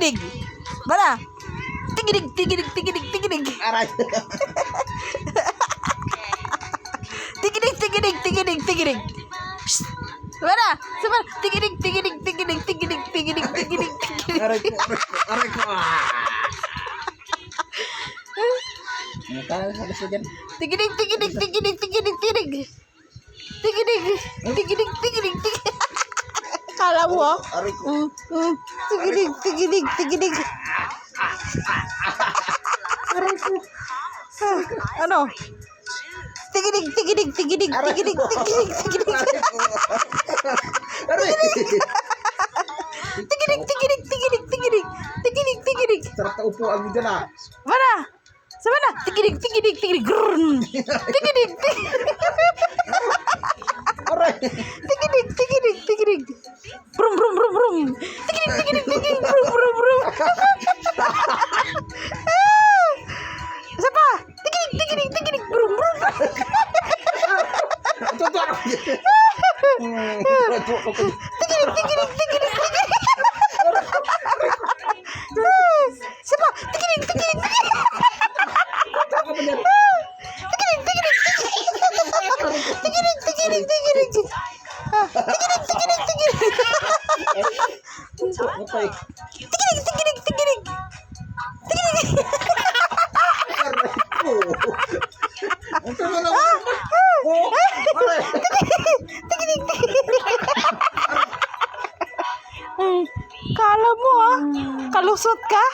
Tigidig. Mana? Tigidig, tigidig, tigidig, tigidig. Aray. Tigidig, tigidig, tigidig, tigidig. Shh. Mana? Sama. Tigidig, tigidig, tigidig, tigidig, tigidig, tigidig, tigidig. Aray ko, aray ko, aray ko. Ah. Ano ka habis na dyan? Tigidig, tigidig, tigidig, tigidig, tigidig. Tigidig, tigidig, tigidig, tigidig. Akala mo ah. Aray ko. Mm, mm. Tigilig, tigilig, tigilig. Aray ko. Ah, ano? Tigilig, tigilig, tigilig, tigilig, tigilig, tigilig. Aray. Tigilig, tigilig, tigilig, tigilig. Tigilig, tigilig. Sarap na upo ang dyan ah. Mana? Sa mana? Tigilig, tigilig, tigilig. Grrrn. Tigilig, tigilig. Brum, brum, brum, brum. Tigidig, tigidig, tigidig. Brum, brum, brum. Ah! Isa pa. Tigidig, tigidig, tigidig. Brum, brum. Ito, ito. Hmm, ito, ito, ito. Tigidig, tigidig, tigidig, tigidig. Ah! Isa pa. Tigidig, Ako pa eh. Tigilig, tigilig, tigilig. Tigilig. Aray ko. Ang tama na ako. Tigilig, tigilig. Kala mo ah, kalusot ka?